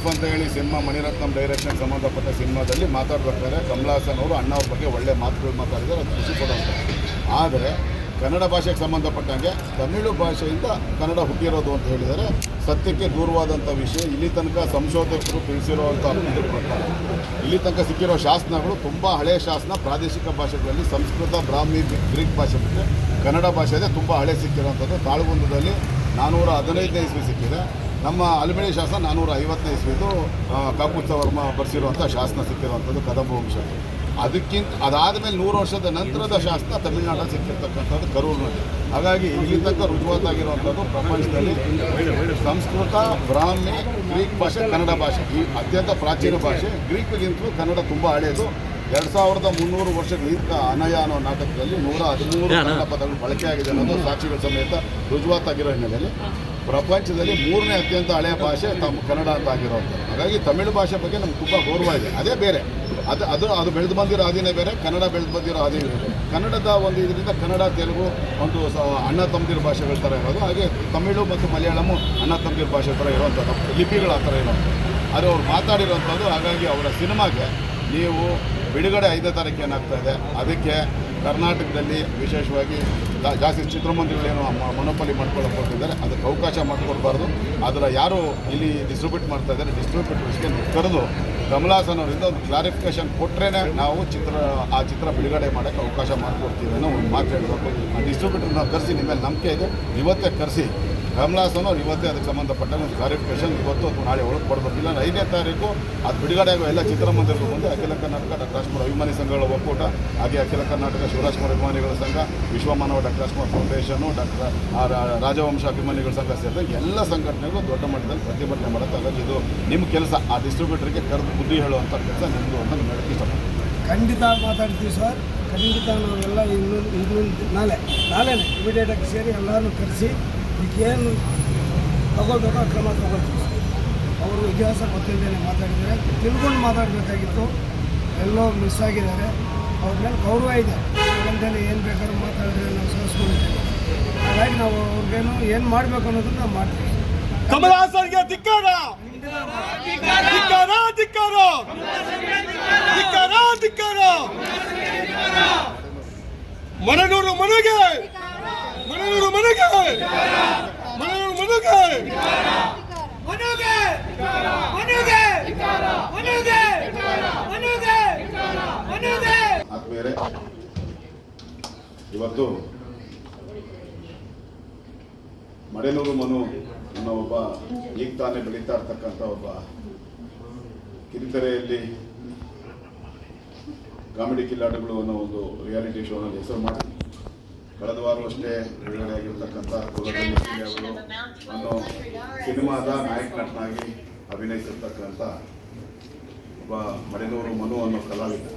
Life ಅಂತ ಹೇಳಿ cinema Mani Ratnam direction ಸಂಬಂಧಪಟ್ಟ ಸಿನಿಮಾದಲ್ಲಿ ಮಾತಾಡ್ಬೇಕಾದ್ರೆ ಕಮಲಾಸನ್ ಅವರು ಅಣ್ಣ ಅವ್ರ ಬಗ್ಗೆ ಒಳ್ಳೆ ಮಾತುಗಳು ಮಾತಾಡಿದರೆ ಅದು ಖುಷಿ ಕೊಡುವಂಥ ಆದರೆ ಕನ್ನಡ ಭಾಷೆಗೆ ಸಂಬಂಧಪಟ್ಟಂಗೆ ತಮಿಳು ಭಾಷೆಯಿಂದ ಕನ್ನಡ ಹುಟ್ಟಿರೋದು ಅಂತ ಹೇಳಿದರೆ ಸತ್ಯಕ್ಕೆ ದೂರವಾದಂಥ ವಿಷಯ. ಇಲ್ಲಿ ತನಕ ಸಂಶೋಧಕರು ತಿಳಿಸಿರುವಂಥ ಪ್ರಕಾರ ಇಲ್ಲಿ ತನಕ ಸಿಕ್ಕಿರೋ ಶಾಸನಗಳು ತುಂಬ ಹಳೆಯ ಶಾಸನ. ಪ್ರಾದೇಶಿಕ ಭಾಷೆಗಳಲ್ಲಿ ಸಂಸ್ಕೃತ, ಬ್ರಾಹ್ಮಿ, ಗ್ರೀಕ್ ಭಾಷೆ ಬಿಟ್ಟರೆ ಕನ್ನಡ ಭಾಷೆ ಇದೆ ತುಂಬ ಹಳೆ ಸಿಕ್ಕಿರೋಂಥದ್ದು. ತಾಳಗುಂದದಲ್ಲಿ ನಾನ್ನೂರ ಹದಿನೈದನೇ ಇಸ್ವಿ ಸಿಕ್ಕಿದೆ. ನಮ್ಮ ಅಲ್ಮಿಡಿ ಶಾಸನ ನಾನ್ನೂರ ಐವತ್ತನೇ ಇಸ್ವಿದು ಕಾಕುತ್ಸ ವರ್ಮ ಬರೆಸಿರುವಂಥ ಶಾಸನ ಸಿಕ್ಕಿರುವಂಥದ್ದು ಕದಂಬ ವಂಶ ಅದಕ್ಕಿಂತ ಅದಾದಮೇಲೆ ನೂರು ವರ್ಷದ ನಂತರದ ಶಾಸನ ತಮಿಳುನಾಡಲ್ಲಿ ಸಿಕ್ಕಿರ್ತಕ್ಕಂಥದ್ದು ಕರೂರಿನಲ್ಲಿ. ಹಾಗಾಗಿ ಇಲ್ಲಿ ತನಕ ರುಜುವಾತಾಗಿರುವಂಥದ್ದು ಪ್ರಪಂಚದಲ್ಲಿ ಸಂಸ್ಕೃತ, ಬ್ರಾಹ್ಮಿ, ಗ್ರೀಕ್ ಭಾಷೆ, ಕನ್ನಡ ಭಾಷೆ. ಈ ಅತ್ಯಂತ ಪ್ರಾಚೀನ ಭಾಷೆ. ಗ್ರೀಕ್ಗಿಂತಲೂ ಕನ್ನಡ ತುಂಬ ಹಳೆಯದು. ಎರಡು ಸಾವಿರದ ಮುನ್ನೂರು ವರ್ಷಗಳಿಂದ ಅನಯ ಅನ್ನೋ ನಾಟಕದಲ್ಲಿ ನೂರ ಹದಿಮೂರು ಕನ್ನಡ ಪದಗಳು ಬಳಕೆಯಾಗಿದೆ ಅನ್ನೋದು ಸಾಕ್ಷಿಗಳ ಸಮೇತ ರುಜುವಾತಾಗಿರೋ ಹಿನ್ನೆಲೆಯಲ್ಲಿ. ಪ್ರಪಂಚದಲ್ಲಿ ಮೂರನೇ ಅತ್ಯಂತ ಹಳೆಯ ಭಾಷೆ ತಮ್ಮ ಕನ್ನಡ ಅಂತ ಆಗಿರೋದು. ಹಾಗಾಗಿ ತಮಿಳು ಭಾಷೆ ಬಗ್ಗೆ ನಮ್ಗೆ ತುಂಬ ಗೌರವ ಇದೆ. ಅದೇ ಬೇರೆ. ಅದು ಅದು ಅದು ಬೆಳೆದು ಬಂದಿರೋ ಹಾದಿನೇ ಬೇರೆ ಕನ್ನಡ ಬೆಳೆದು ಬಂದಿರೋ ಹಾದಿನೇ ಬೇರೆ. ಕನ್ನಡದ ಒಂದು ಇದರಿಂದ ಕನ್ನಡ ತೆಲುಗು ಒಂದು ಅಣ್ಣ ತಮ್ಮದಿರ ಭಾಷೆಗಳ ಥರ ಇರೋದು. ಹಾಗೆ ತಮಿಳು ಮತ್ತು ಮಲಯಾಳಮು ಅಣ್ಣ ತಮ್ಮದಿರ ಭಾಷೆ ಥರ ಇರುವಂಥದ್ದು. ಲಿಪಿಗಳ ಆ ಥರ ಇರೋದು ಆದರೆ ಅವ್ರು ಮಾತಾಡಿರೋವಂಥದ್ದು ಹಾಗಾಗಿ ಅವರ ಸಿನಿಮಾಗೆ ನೀವು ಬಿಡುಗಡೆ ಐದನೇ ತಾರೀಕು ಏನಾಗ್ತಾ ಇದೆ, ಅದಕ್ಕೆ ಕರ್ನಾಟಕದಲ್ಲಿ ವಿಶೇಷವಾಗಿ ಜಾಸ್ತಿ ಚಿತ್ರಮಂದಿರಗಳೇನು ಮನೋಪಲಿ ಮಾಡ್ಕೊಳ್ಳೋಕೆ ಹೋಗ್ತಿದ್ದಾರೆ ಅದಕ್ಕೆ ಅವಕಾಶ ಮಾಡಿಕೊಡ್ಬಾರ್ದು ಅದರ ಯಾರು ಇಲ್ಲಿ ಡಿಸ್ಟ್ರಿಬ್ಯೂಟ್ ಮಾಡ್ತಾ ಇದ್ದಾರೆ ಡಿಸ್ಟ್ರಿಬ್ಯೂಟರ್ಸ್ಗೆ ಕರೆದು ಕಮಲಾಸನ್ ಅವರಿಂದ ಒಂದು ಕ್ಲಾರಿಫಿಕೇಷನ್ ಕೊಟ್ಟರೆ ನಾವು ಚಿತ್ರ, ಆ ಚಿತ್ರ ಬಿಡುಗಡೆ ಮಾಡೋಕ್ಕೆ ಅವಕಾಶ ಮಾಡಿಕೊಡ್ತೀವಿ ಅನ್ನೋ ಒಂದು ಮಾತು ಹೇಳಬೇಕು ಆ ಡಿಸ್ಟ್ರಿಬ್ಯೂಟರ್ನ ಕರೆಸಿ, ನಿಮ್ಮ ಮೇಲೆ ನಂಬಿಕೆ ಇದೆ, ಇವತ್ತೇ ಕರೆಸಿ. ಕಮಲಾಸನ್ ಅವ್ರು ಇವತ್ತೇ ಅದಕ್ಕೆ ಸಂಬಂಧಪಟ್ಟ ಒಂದು ಕ್ಲಾರಿಫಿಕೇಷನ್ ಇವತ್ತು ಅಥವಾ ನಾಳೆ ಒಳಗೆ ಕೊಡಬೇಕಿಲ್ಲ. ಐದನೇ ತಾರೀಕು ಅದು ಬಿಡುಗಡೆ ಆಗೋ ಎಲ್ಲ ಚಿತ್ರಮಂದಿರಗಳು ಮುಂದೆ ಅಖಿಲ ಕರ್ನಾಟಕ ಡಾಕ್ಟರ್ ಅಭಿಮಾನಿ ಸಂಘಗಳ ಒಕ್ಕೂಟ, ಹಾಗೆ ಅಖಿಲ ಕರ್ನಾಟಕ ಶಿವರಾಜ್ಕುಮಾರ್ ಅಭಿಮಾನಿಗಳ ಸಂಘ, Vishwamanava doctor Rajkumar foundation doctor Rajavamsha ಅಭಿಮಾನಿಗಳ ಸಂಘ ಸೇರಿದಂತೆ ಎಲ್ಲ ಸಂಘಟನೆಗಳು ದೊಡ್ಡ ಮಟ್ಟದಲ್ಲಿ ಪ್ರತಿಭಟನೆ ಮಾಡುತ್ತೆ ಹಾಗಾಗಿ ಇದು ನಿಮ್ಮ ಕೆಲಸ. ಆ ಡಿಸ್ಟ್ರಿಬ್ಯೂಟರ್ಗೆ ಕರೆದು ಬುದ್ಧಿ ಹೇಳುವಂಥ ಕೆಲಸ ನಿಮ್ಮದು ಅಂತ ನಾನು ಹೇಳಕ್ಕೆ ಇಷ್ಟಪಡ್ತೀನಿ. ಖಂಡಿತ ಮಾತಾಡ್ತೀವಿ ಸರ್. ಖಂಡಿತ ನಾವೆಲ್ಲ ಇನ್ನೊಂದು ಇನ್ನೊಂದು ನಾಳೆ ನಾಳೆನೇ ಇಮಿಡಿಯೇಟಾಗಿ ಸೇರಿ ಎಲ್ಲರೂ ಕರೆಸಿ ಈಗೇನು ತಗೋಬೇಕೋ ಕ್ರಮ ತಗೊಳ್ತೀವಿ. ಸರ್ ಅವರು ಇತಿಹಾಸ ಗೊತ್ತಿಲ್ಲದೇ ಮಾತಾಡಿದ್ದಾರೆ. ತಿಳ್ಕೊಂಡು ಮಾತಾಡಬೇಕಾಗಿತ್ತು. ಎಲ್ಲೋ ಮಿಸ್ ಆಗಿದ್ದಾರೆ. ಅವ್ರ ಮೇಲೆ ಗೌರವ ಇದೆ. ಅಂತೇಳಿ ಏನು ಬೇಕಾದ್ರೂ ಮಾತಾಡಿದ್ರೆ ನಾವು ಸಹಿಸ್ಕೊಂಡಿದ್ದೇವೆ ಹಾಗಾಗಿ ನಾವು ಅವ್ರಿಗೇನು ಏನು ಮಾಡಬೇಕು ಅನ್ನೋದನ್ನ ನಾವು ಮಾಡ್ತೀವಿ. ಕಮಲಾಸನ್ಗೆ ಧಿಕ್ಕಾರ! ಧಿಕ್ಕಾರ ಧಿಕ್ಕಾರ! ಮನೆಗೆ ಮನನೂರು ಮನೆಗೆ ಮನನೂರು ಮನೆಗೆ ಮನುಗೆ ಮನುಗೆ ಮನುಗೆ ಮನುಗೆ ಮನುಗೆ ಆದ್ಮೇಲೆ ಇವತ್ತು ಮಡೆನೂರು ಮನು ಅನ್ನೋ ಒಬ್ಬ ಈಗ ತಾನೇ ಬೆಳೀತಾ ಇರ್ತಕ್ಕಂಥ ಒಬ್ಬ ಕಿರಿತೆರೆಯಲ್ಲಿ ಕಾಮಿಡಿ ಕಿಲ್ಲಾಟಗಳು ಅನ್ನೋ ಒಂದು ರಿಯಾಲಿಟಿ ಶೋನಲ್ಲಿ ಹೆಸರು ಮಾಡಿ. ಕಳೆದ ವಾರವಷ್ಟೇ ಬಿಡುಗಡೆ ಆಗಿರ್ತಕ್ಕಂಥ ಅವರು ಅನ್ನೋ ಸಿನಿಮಾದ ನಾಯಕ ನಟನಾಗಿ ಅಭಿನಯಿಸಿರ್ತಕ್ಕಂಥ ಒಬ್ಬ ಮಡೆನೂರು ಮನು ಅನ್ನೋ ಕಲಾವಿದ.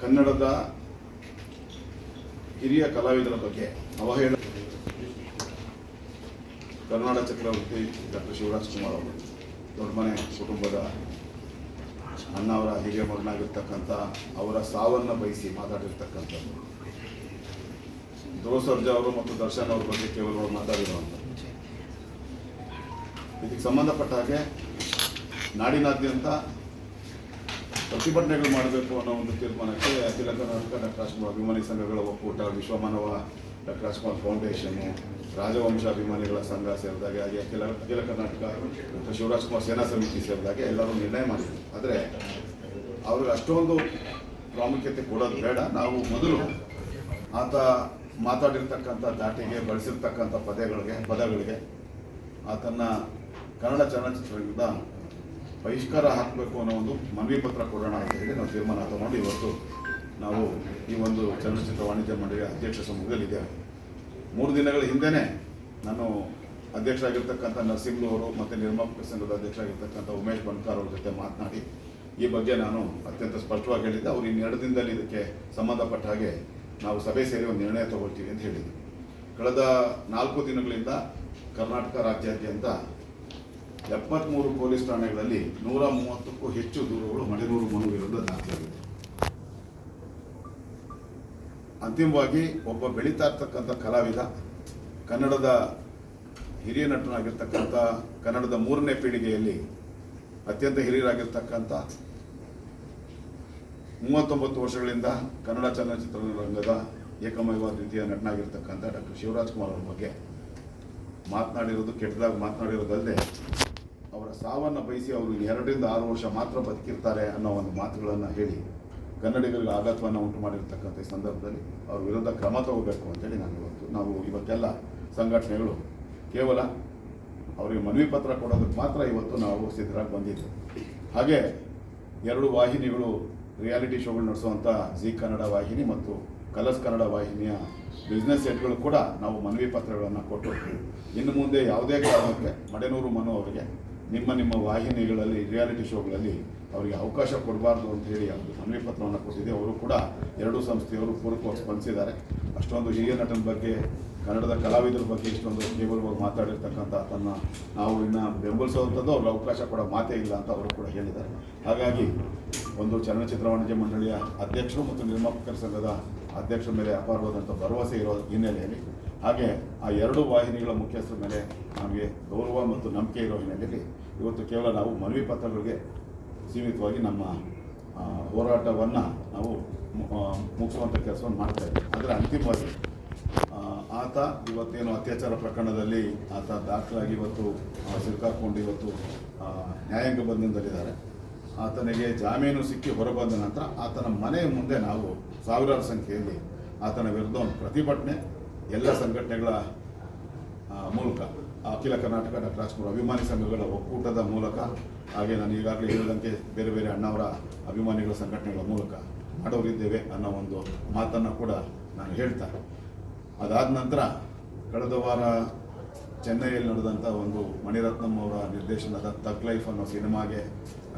ಕನ್ನಡದ ಹಿರಿಯ ಕಲಾವಿದರ ಬಗ್ಗೆ ಅವಹೇಳ ಕರ್ನಾಟಕ ಚಕ್ರವರ್ತಿ ಡಾಕ್ಟರ್ ಶಿವರಾಜ್ ಕುಮಾರ್ ಅವರು, ದೊಡ್ಡ ಮನೆ ಕುಟುಂಬದ ಅಣ್ಣವರ ಹಿರಿಯ ಮಗನಾಗಿರ್ತಕ್ಕಂಥ ಅವರ ಸಾವನ್ನು ಬಯಸಿ ಮಾತಾಡಿರ್ತಕ್ಕಂಥದ್ದು. ಧ್ರುವ ಸರ್ಜಾ ಅವರು ಮತ್ತು ದರ್ಶನ್ ಅವ್ರ ಬಗ್ಗೆ ಕೇವಲ ಮಾತಾಡಿರುವಂಥದ್ದು. ಇದಕ್ಕೆ ಸಂಬಂಧಪಟ್ಟ ಹಾಗೆ ನಾಡಿನಾದ್ಯಂತ ಪ್ರತಿಭಟನೆಗಳು ಮಾಡಬೇಕು ಅನ್ನೋ ಒಂದು ತೀರ್ಮಾನಕ್ಕೆ ಅಖಿಲ ಕರ್ನಾಟಕ ಡಾಕ್ಟರ್ ರಾಜ್ಕುಮಾರ್ ಅಭಿಮಾನಿ ಸಂಘಗಳ ಒಕ್ಕೂಟ, ವಿಶ್ವಮಾನವ ಡಾಕ್ಟರ್ ರಾಜ್ಕುಮಾರ್ ಫೌಂಡೇಶನ್ನು ರಾಜವಂಶ ಅಭಿಮಾನಿಗಳ ಸಂಘ ಸೇರಿದಾಗೆ, ಹಾಗೆ ಅಖಿಲ ಅಖಿಲ ಕರ್ನಾಟಕ ಡಾಕ್ಟರ್ ಶಿವರಾಜ್ ಸೇನಾ ಸಮಿತಿ ಸೇರಿದಾಗೆ ಎಲ್ಲರೂ ನಿರ್ಣಯ ಮಾಡಿದ್ರು. ಆದರೆ ಅವ್ರಿಗೆ ಅಷ್ಟೊಂದು ಪ್ರಾಮುಖ್ಯತೆ ಕೊಡೋದು ಬೇಡ. ನಾವು ಮೊದಲು ಆತ ಮಾತಾಡಿರ್ತಕ್ಕಂಥ ದಾಟಿಗೆ, ಬಳಸಿರ್ತಕ್ಕಂಥ ಪದಗಳಿಗೆ ಪದಗಳಿಗೆ ಆತನ ಕನ್ನಡ ಚಲನಚಿತ್ರದಿಂದ ಬಹಿಷ್ಕಾರ ಹಾಕಬೇಕು ಅನ್ನೋ ಒಂದು ಮನವಿ ಪತ್ರ ಕೊಡೋಣ ಅಂತ ಹೇಳಿ ನಾವು ತೀರ್ಮಾನ ತಗೊಂಡು ಇವತ್ತು ನಾವು ಈ ಒಂದು ಚಲನಚಿತ್ರ ವಾಣಿಜ್ಯ ಮಂಡಳಿಯ ಅಧ್ಯಕ್ಷ ಸಮ್ಮುಖದಲ್ಲಿದ್ದೇವೆ ಮೂರು ದಿನಗಳ ಹಿಂದೆಯೇ ನಾನು ಅಧ್ಯಕ್ಷರಾಗಿರ್ತಕ್ಕಂಥ ನರಸಿಂಹಲು ಅವರು ಮತ್ತು ನಿರ್ಮಾಪಕ ಸಂಘದ ಅಧ್ಯಕ್ಷರಾಗಿರ್ತಕ್ಕಂಥ ಉಮೇಶ್ ಬಣ್ಕಾರ್ ಅವ್ರ ಜೊತೆ ಮಾತನಾಡಿ ಈ ಬಗ್ಗೆ ನಾನು ಅತ್ಯಂತ ಸ್ಪಷ್ಟವಾಗಿ ಹೇಳಿದ್ದೆ. ಅವರು ಇನ್ನೆರಡು ದಿನದಲ್ಲಿ ಇದಕ್ಕೆ ಸಂಬಂಧಪಟ್ಟ ಹಾಗೆ ನಾವು ಸಭೆ ಸೇರಿ ಒಂದು ನಿರ್ಣಯ ತಗೊಳ್ತೀವಿ ಅಂತ ಹೇಳಿದ್ವಿ ಕಳೆದ ನಾಲ್ಕು ದಿನಗಳಿಂದ ಕರ್ನಾಟಕ ರಾಜ್ಯಾದ್ಯಂತ ಎಪ್ಪತ್ಮೂರು ಪೊಲೀಸ್ ಠಾಣೆಗಳಲ್ಲಿ ನೂರ ಮೂವತ್ತಕ್ಕೂ ಹೆಚ್ಚು ದೂರುಗಳು ಮಳೆನೂರು ಮನು ವಿರುದ್ಧ ದಾಖಲಾಗಿದೆ. ಅಂತಿಮವಾಗಿ ಒಬ್ಬ ಬೆಳೀತಾ ಇರ್ತಕ್ಕಂಥ ಕಲಾವಿದ, ಕನ್ನಡದ ಹಿರಿಯ ನಟನಾಗಿರ್ತಕ್ಕಂಥ, ಕನ್ನಡದ ಮೂರನೇ ಪೀಳಿಗೆಯಲ್ಲಿ ಅತ್ಯಂತ ಹಿರಿಯರಾಗಿರ್ತಕ್ಕಂಥ ಮೂವತ್ತೊಂಬತ್ತು ವರ್ಷಗಳಿಂದ ಕನ್ನಡ ಚಲನಚಿತ್ರರಂಗದ ಏಕಮೇವ ದ್ವಿತೀಯ ನಟನಾಗಿರ್ತಕ್ಕಂಥ ಡಾಕ್ಟರ್ ಶಿವರಾಜ್ ಕುಮಾರ್ ಅವ್ರ ಬಗ್ಗೆ ಮಾತನಾಡಿರೋದು ಕೆಟ್ಟದಾಗಿ ಮಾತನಾಡಿರೋದಲ್ಲದೆ ಅವರ ಸಾವನ್ನು ಬಯಸಿ ಅವರು ಎರಡರಿಂದ ಆರು ವರ್ಷ ಮಾತ್ರ ಬದುಕಿರ್ತಾರೆ ಅನ್ನೋ ಒಂದು ಮಾತುಗಳನ್ನು ಹೇಳಿ ಕನ್ನಡಿಗರಿಗೆ ಆಘಾತವನ್ನು ಉಂಟು ಮಾಡಿರ್ತಕ್ಕಂಥ ಈ ಸಂದರ್ಭದಲ್ಲಿ ಅವ್ರ ವಿರುದ್ಧ ಕ್ರಮ ತಗೋಬೇಕು ಅಂತೇಳಿ ನಾನು ಇವತ್ತು ನಾವು ಇವತ್ತೆಲ್ಲ ಸಂಘಟನೆಗಳು ಕೇವಲ ಅವರಿಗೆ ಮನವಿ ಪತ್ರ ಕೊಡೋದಕ್ಕೆ ಮಾತ್ರ ಇವತ್ತು ನಾವು ಸಿದ್ಧರಾಗಿ ಬಂದಿದ್ದೆವು. ಹಾಗೆ ಎರಡು ವಾಹಿನಿಗಳು ರಿಯಾಲಿಟಿ ಶೋಗಳು ನಡೆಸುವಂಥ ಜಿ ಕನ್ನಡ ವಾಹಿನಿ ಮತ್ತು ಕಲರ್ಸ್ ಕನ್ನಡ ವಾಹಿನಿಯ ಬಿಸ್ನೆಸ್ ಸೆಟ್ಗಳು ಕೂಡ ನಾವು ಮನವಿ ಪತ್ರಗಳನ್ನು ಕೊಟ್ಟು ಇನ್ನು ಮುಂದೆ ಯಾವುದೇ ಕಾರಣಕ್ಕೆ ಮಡೆನೂರು ಮನು ಅವರಿಗೆ ನಿಮ್ಮ ನಿಮ್ಮ ವಾಹಿನಿಗಳಲ್ಲಿ ರಿಯಾಲಿಟಿ ಶೋಗಳಲ್ಲಿ ಅವರಿಗೆ ಅವಕಾಶ ಕೊಡಬಾರ್ದು ಅಂತ ಹೇಳಿ ಅವರು ಮನವಿ ಪತ್ರವನ್ನು ಕೊಟ್ಟಿದೆ. ಅವರು ಕೂಡ ಎರಡೂ ಸಂಸ್ಥೆಯವರು ಪೂರಕವಾಗಿ ಸ್ಪಂದಿಸಿದ್ದಾರೆ. ಅಷ್ಟೊಂದು ಹಿರಿಯ ನಟನ ಬಗ್ಗೆ, ಕನ್ನಡದ ಕಲಾವಿದರ ಬಗ್ಗೆ ಇಷ್ಟೊಂದು ಕೇವಲವಾಗಿ ಮಾತಾಡಿರ್ತಕ್ಕಂಥ ತನ್ನ ನಾವು ಇನ್ನು ಬೆಂಬಲಿಸುವಂಥದ್ದು ಅವ್ರಿಗೆ ಅವಕಾಶ ಕೊಡೋ ಮಾತೇ ಇಲ್ಲ ಅಂತ ಅವರು ಕೂಡ ಹೇಳಿದ್ದಾರೆ. ಹಾಗಾಗಿ ಒಂದು ಚಲನಚಿತ್ರ ವಾಣಿಜ್ಯ ಮಂಡಳಿಯ ಅಧ್ಯಕ್ಷರು ಮತ್ತು ನಿರ್ಮಾಪಕರ ಸಂಘದ ಅಧ್ಯಕ್ಷರ ಮೇಲೆ ಅಪಾರವಾದಂಥ ಭರವಸೆ ಇರೋ ಹಿನ್ನೆಲೆಯಲ್ಲಿ ಹಾಗೆ ಆ ಎರಡು ವಾಹಿನಿಗಳ ಮುಖ್ಯಸ್ಥರ ಮೇಲೆ ನಮಗೆ ಗೌರವ ಮತ್ತು ನಂಬಿಕೆ ಇರೋ ಹಿನ್ನೆಲೆಯಲ್ಲಿ ಇವತ್ತು ಕೇವಲ ನಾವು ಮನವಿ ಪತ್ರಗಳಿಗೆ ಸೀಮಿತವಾಗಿ ನಮ್ಮ ಹೋರಾಟವನ್ನು ನಾವು ಮುಗಿಸುವಂಥ ಕೆಲಸವನ್ನು ಮಾಡ್ತಾ ಇದ್ದೀವಿ. ಆದರೆ ಅಂತಿಮವಾಗಿ ಆತ ಇವತ್ತೇನು ಅತ್ಯಾಚಾರ ಪ್ರಕರಣದಲ್ಲಿ ಆತ ದಾಖಲಾಗಿ ಇವತ್ತು ಸಿಲುಕಾಕೊಂಡು ಇವತ್ತು ನ್ಯಾಯಾಂಗ ಬಂಧನದಲ್ಲಿದ್ದಾರೆ. ಆತನಿಗೆ ಜಾಮೀನು ಸಿಕ್ಕಿ ಹೊರಬಂದ ನಂತರ ಆತನ ಮನೆ ಮುಂದೆ ನಾವು ಸಾವಿರಾರು ಸಂಖ್ಯೆಯಲ್ಲಿ ಆತನ ವಿರುದ್ಧ ಪ್ರತಿಭಟನೆ ಎಲ್ಲ ಸಂಘಟನೆಗಳ ಮೂಲಕ ಅಖಿಲ ಕರ್ನಾಟಕ ಡಾಕ್ಟರ್ ರಾಜ್ಕುಮಾರ್ ಅಭಿಮಾನಿ ಸಂಘಗಳ ಒಕ್ಕೂಟದ ಮೂಲಕ, ಹಾಗೆ ನಾನು ಈಗಾಗಲೇ ಹೇಳಿದಂತೆ ಬೇರೆ ಬೇರೆ ಅಣ್ಣವರ ಅಭಿಮಾನಿಗಳ ಸಂಘಟನೆಗಳ ಮೂಲಕ ಮಾಡೋರಿದ್ದೇವೆ ಅನ್ನೋ ಒಂದು ಮಾತನ್ನು ಕೂಡ ನಾನು ಹೇಳ್ತಾ. ಅದಾದ ನಂತರ ಕಳೆದ ವಾರ ಚೆನ್ನೈಯಲ್ಲಿ ನಡೆದಂಥ ಒಂದು ಮಣಿರತ್ನಂ ಅವರ ನಿರ್ದೇಶನದ ತಕ್ ಲೈಫ್ ಅನ್ನೋ ಸಿನಿಮಾಗೆ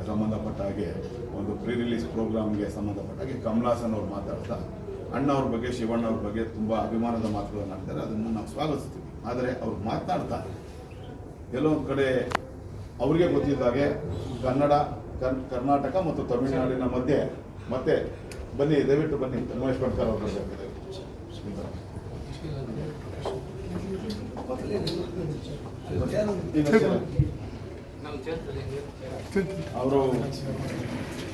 ಸಂಬಂಧಪಟ್ಟ ಹಾಗೆ ಒಂದು ಪ್ರೀ ರಿಲೀಸ್ ಪ್ರೋಗ್ರಾಮ್ಗೆ ಸಂಬಂಧಪಟ್ಟ ಹಾಗೆ ಕಮಲಾಸನ್ ಅವರು ಮಾತಾಡ್ತಾ ಅಣ್ಣ ಅವ್ರ ಬಗ್ಗೆ ಶಿವಣ್ಣ ಅವ್ರ ಬಗ್ಗೆ ತುಂಬ ಅಭಿಮಾನದ ಮಾತುಗಳನ್ನು ಆಡ್ತಾರೆ. ಅದನ್ನು ನಾವು ಸ್ವಾಗತಿಸ್ತೀವಿ. ಆದರೆ ಅವ್ರು ಮಾತನಾಡ್ತಾ ಕೆಲವೊಂದು ಕಡೆ ಅವರಿಗೆ ಗೊತ್ತಿದ್ದಾಗೆ ಕನ್ನಡ, ಕರ್, ಕರ್ನಾಟಕ ಮತ್ತು ತಮಿಳುನಾಡಿನ ಮಧ್ಯೆ, ಮತ್ತೆ ಬನ್ನಿ, ದಯವಿಟ್ಟು ಬನ್ನಿ. ಉಮೇಶ್ ಅವರು ಜೊತೆ ಅವರು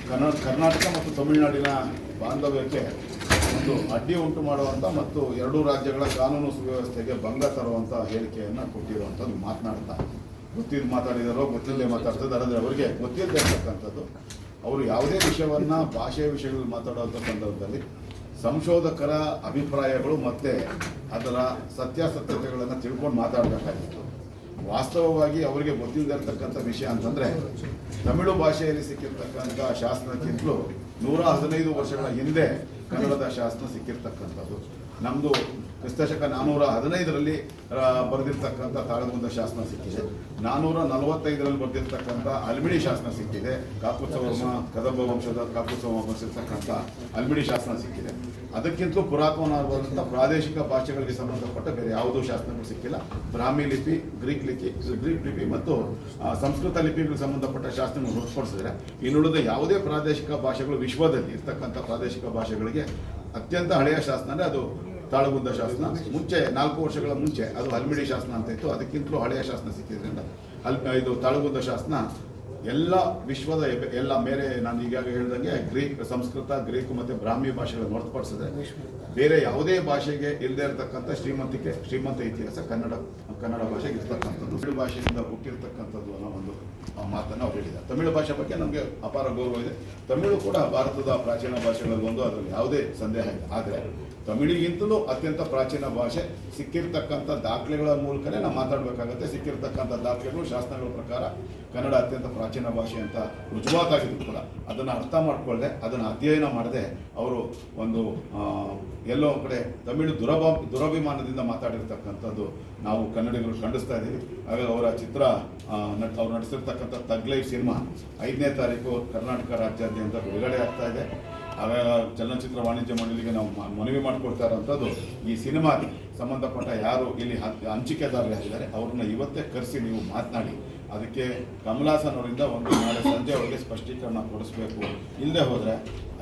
ಕನ್ನಡ ಕರ್ನಾಟಕ ಮತ್ತು ತಮಿಳುನಾಡಿನ ಬಾಂಧವ್ಯಕ್ಕೆ ಒಂದು ಅಡ್ಡಿ ಉಂಟು ಮಾಡುವಂಥ ಮತ್ತು ಎರಡೂ ರಾಜ್ಯಗಳ ಕಾನೂನು ಸುವ್ಯವಸ್ಥೆಗೆ ಭಂಗ ತರುವಂಥ ಹೇಳಿಕೆಯನ್ನು ಕೊಟ್ಟಿರುವಂಥದ್ದು ಮಾತನಾಡ್ತಾ ಗೊತ್ತಿದ್ದು ಮಾತಾಡಿದಾರೋ ಗೊತ್ತಿಲ್ಲದೆ ಮಾತಾಡ್ತಿದ್ದಾರೆ ಅಂದರೆ ಅವರಿಗೆ ಗೊತ್ತಿಲ್ಲದೆ ಇರ್ತಕ್ಕಂಥದ್ದು. ಅವರು ಯಾವುದೇ ವಿಷಯವನ್ನು ಭಾಷೆಯ ವಿಷಯಗಳಲ್ಲಿ ಮಾತಾಡುವಂಥ ಸಂದರ್ಭದಲ್ಲಿ ಸಂಶೋಧಕರ ಅಭಿಪ್ರಾಯಗಳು ಮತ್ತು ಅದರ ಸತ್ಯಾಸತ್ಯತೆಗಳನ್ನು ತಿಳ್ಕೊಂಡು ಮಾತಾಡಬೇಕಾಗಿತ್ತು. ವಾಸ್ತವವಾಗಿ ಅವರಿಗೆ ಗೊತ್ತಿಲ್ಲದೆ ಇರತಕ್ಕಂಥ ವಿಷಯ ಅಂತಂದರೆ ತಮಿಳು ಭಾಷೆಯಲ್ಲಿ ಸಿಕ್ಕಿರ್ತಕ್ಕಂಥ ಶಾಸನಕ್ಕಿಂತಲೂ ನೂರ ಹದಿನೈದು ವರ್ಷಗಳ ಹಿಂದೆ ಕನ್ನಡದ ಶಾಸನ ಸಿಕ್ಕಿರ್ತಕ್ಕಂಥದ್ದು. ನಮ್ಮದು ಕ್ರಿಸ್ತಶಕ ನಾನ್ನೂರ ಹದಿನೈದರಲ್ಲಿ ಬರೆದಿರ್ತಕ್ಕಂಥ ತಾಳಗುಂದ ಶಾಸನ ಸಿಕ್ಕಿದೆ. ನಾನ್ನೂರ ನಲವತ್ತೈದರಲ್ಲಿ ಬರೆದಿರ್ತಕ್ಕಂಥ ಅಲ್ಮಿಡಿ ಶಾಸನ ಸಿಕ್ಕಿದೆ. ಕಾಕುತ್ಸವ ಕದಂಬ ವಂಶದ ಕಾಕುತ್ಸವ ಬರೆಸಿರ್ತಕ್ಕಂಥ ಅಲ್ಮಿಡಿ ಶಾಸನ ಸಿಕ್ಕಿದೆ. ಅದಕ್ಕಿಂತಲೂ ಪುರಾತನವಾದಂಥ ಪ್ರಾದೇಶಿಕ ಭಾಷೆಗಳಿಗೆ ಸಂಬಂಧಪಟ್ಟ ಬೇರೆ ಯಾವುದೂ ಶಾಸನಗಳು ಸಿಕ್ಕಿಲ್ಲ. ಬ್ರಾಹ್ಮಿ ಲಿಪಿ, ಗ್ರೀಕ್ ಲಿಪಿ ಗ್ರೀಕ್ ಲಿಪಿ ಮತ್ತು ಸಂಸ್ಕೃತ ಲಿಪಿಗಳಿಗೆ ಸಂಬಂಧಪಟ್ಟ ಶಾಸನಗಳು ಹೊರತುಪಡಿಸಿದ್ರೆ ಇನ್ನುಳಿದ ಯಾವುದೇ ಪ್ರಾದೇಶಿಕ ಭಾಷೆಗಳು ವಿಶ್ವದಲ್ಲಿ ಇರ್ತಕ್ಕಂಥ ಪ್ರಾದೇಶಿಕ ಭಾಷೆಗಳಿಗೆ ಅತ್ಯಂತ ಹಳೆಯ ಶಾಸನ ಅಂದರೆ ಅದು ತಾಳಗುಂದ ಶಾಸನ. ಮುಂಚೆ, ನಾಲ್ಕು ವರ್ಷಗಳ ಮುಂಚೆ ಅದು ಹಲ್ಮಿಡಿ ಶಾಸನ ಅಂತ ಇತ್ತು. ಅದಕ್ಕಿಂತಲೂ ಹಳೆಯ ಶಾಸನ ಸಿಕ್ಕಿದ್ರಿಂದ ಹಲ್ ಇದು ತಾಳಗುಂದ ಶಾಸನ ಎಲ್ಲ ವಿಶ್ವದ ಎಲ್ಲ ಮೇರೆ ನಾನು ಈಗಾಗಲೇ ಹೇಳಿದಂಗೆ ಗ್ರೀಕ್ ಸಂಸ್ಕೃತ, ಗ್ರೀಕ್ ಮತ್ತು ಬ್ರಾಹ್ಮಿ ಭಾಷೆಗಳನ್ನು ಹೊರತುಪಡಿಸಿದ್ರೆ ಬೇರೆ ಯಾವುದೇ ಭಾಷೆಗೆ ಇಲ್ಲದೇ ಇರತಕ್ಕಂಥ ಶ್ರೀಮಂತಿಕೆ, ಶ್ರೀಮಂತ ಇತಿಹಾಸ ಕನ್ನಡ ಕನ್ನಡ ಭಾಷೆಗೆ ಇರ್ತಕ್ಕಂಥದ್ದು ಭಾಷೆಯಿಂದ ಹುಟ್ಟಿರ್ತಕ್ಕಂಥದ್ದು ಅನ್ನೋ ಒಂದು ಮಾತನ್ನು ಅವ್ರು ಹೇಳಿದ್ದಾರೆ. ತಮಿಳು ಭಾಷೆ ಬಗ್ಗೆ ನಮಗೆ ಅಪಾರ ಗೌರವ ಇದೆ. ತಮಿಳು ಕೂಡ ಭಾರತದ ಪ್ರಾಚೀನ ಭಾಷೆಗಳಲ್ಲಿ ಒಂದು, ಅದರಲ್ಲಿ ಯಾವುದೇ ಸಂದೇಹ ಇಲ್ಲ. ಆದರೆ ತಮಿಳಿಗಿಂತಲೂ ಅತ್ಯಂತ ಪ್ರಾಚೀನ ಭಾಷೆ. ಸಿಕ್ಕಿರ್ತಕ್ಕಂಥ ದಾಖಲೆಗಳ ಮೂಲಕನೇ ನಾವು ಮಾತಾಡಬೇಕಾಗತ್ತೆ. ಸಿಕ್ಕಿರ್ತಕ್ಕಂಥ ದಾಖಲೆಗಳು, ಶಾಸನಗಳ ಪ್ರಕಾರ ಕನ್ನಡ ಅತ್ಯಂತ ಪ್ರಾಚೀನ ಭಾಷೆ ಅಂತ ರುಜುವಾತಾಗಿದ್ರು ಕೂಡ. ಅದನ್ನು ಅರ್ಥ ಮಾಡಿಕೊಳ್ಳದೆ ಅದನ್ನು ಅಧ್ಯಯನ ಮಾಡದೆ ಅವರು ಒಂದು ಎಲ್ಲೋ ಕಡೆ ತಮಿಳು ದುರಭ, ದುರಭಿಮಾನದಿಂದ ಮಾತಾಡಿರ್ತಕ್ಕಂಥದ್ದು ನಾವು ಕನ್ನಡಿಗರು ಖಂಡಿಸ್ತಾ ಇದ್ದೀವಿ. ಹಾಗಾಗಿ ಅವರ ಚಿತ್ರ ನಟ್- ಅವ್ರು ನಟಿಸಿರ್ತಕ್ಕಂಥ ತಗ್ಲೈ ಸಿನಿಮಾ ಐದನೇ ತಾರೀಕು ಕರ್ನಾಟಕ ರಾಜ್ಯಾದ್ಯಂತ ಬಿಡುಗಡೆ ಆಗ್ತಾ ಇದೆ. ಚಲನಚಿತ್ರ ವಾಣಿಜ್ಯ ಮಂಡಳಿಗೆ ನಾವು ಮನವಿ ಮಾಡಿಕೊಡ್ತಾ ಇರೋಂಥದ್ದು ಈ ಸಿನಿಮಾಗೆ ಸಂಬಂಧಪಟ್ಟ ಯಾರು ಇಲ್ಲಿ ಹಂಚಿಕೆದಾರರು ಹಂಚಿಕೆದಾರರಾಗಿದ್ದಾರೆ ಅವ್ರನ್ನ ಇವತ್ತೇ ಕರೆಸಿ ನೀವು ಮಾತನಾಡಿ. ಅದಕ್ಕೆ ಕಮಲಾಸನ್ ಅವರಿಂದ ಒಂದು ನಾಳೆ ಸಂಜೆ ಒಳಗೆ ಸ್ಪಷ್ಟೀಕರಣ ಕೊಡಿಸ್ಬೇಕು. ಇಲ್ಲದೆ ಹೋದರೆ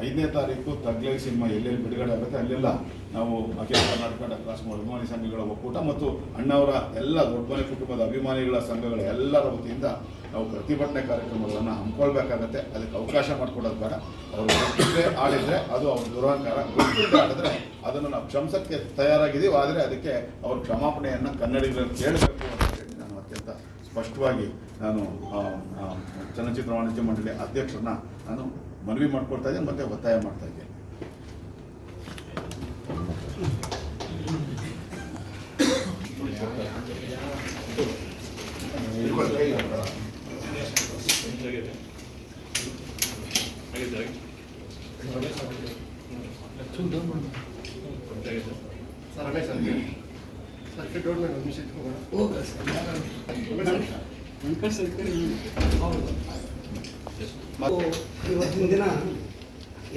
ಐದನೇ ತಾರೀಕು ತಗ್ಲೈ ಸಿನಿಮಾ ಎಲ್ಲೆಲ್ಲಿ ಬಿಡುಗಡೆ ಆಗುತ್ತೆ, ಅಲ್ಲೆಲ್ಲ ನಾವು ಅಖಿಲ ಕರ್ನಾಟಕ ಡಾಕ್ಟರ್ ಅಭಿಮಾನಿ ಸಂಘಗಳ ಒಕ್ಕೂಟ ಮತ್ತು ಅಣ್ಣವರ ಎಲ್ಲ ದೊಡ್ಡಮನೆ ಕುಟುಂಬದ ಅಭಿಮಾನಿಗಳ ಸಂಘಗಳ ಎಲ್ಲರ ವತಿಯಿಂದ ನಾವು ಪ್ರತಿಭಟನೆ ಕಾರ್ಯಕ್ರಮಗಳನ್ನು ಹಮ್ಮಿಕೊಳ್ಬೇಕಾಗತ್ತೆ. ಅದಕ್ಕೆ ಅವಕಾಶ ಮಾಡಿಕೊಡೋದು ಬೇಡ. ಅವರು ಗೊತ್ತಿದ್ರೆ ಆಡಿದರೆ ಅದು ಅವ್ರ ದುರಹಂಕಾರ ಗೊತ್ತಿದ್ದೇ ಆಡಿದ್ರೆ ಅದನ್ನು ನಾವು ಕ್ಷಮಸಕ್ಕೆ ತಯಾರಾಗಿದ್ದೀವಿ. ಆದರೆ ಅದಕ್ಕೆ ಅವ್ರ ಕ್ಷಮಾಪಣೆಯನ್ನು ಕನ್ನಡಿಗರಲ್ಲಿ ಕೇಳಬೇಕು ಅಂತ ಹೇಳಿ ನಾನು ಅತ್ಯಂತ ಸ್ಪಷ್ಟವಾಗಿ ನಾನು ಚಲನಚಿತ್ರ ವಾಣಿಜ್ಯ ಮಂಡಳಿ ಅಧ್ಯಕ್ಷರನ್ನ ನಾನು ಮನವಿ ಮಾಡ್ಕೊಳ್ತಾ ಇದ್ದೀನಿ. ಮತ್ತು ಒತ್ತಾಯ ಮಾಡ್ತಾ ಇದ್ದೇನೆ ಹೋಗ ಸರ್ ಹೌದು ಹಾಗೂ ಇವತ್ತಿನ ದಿನ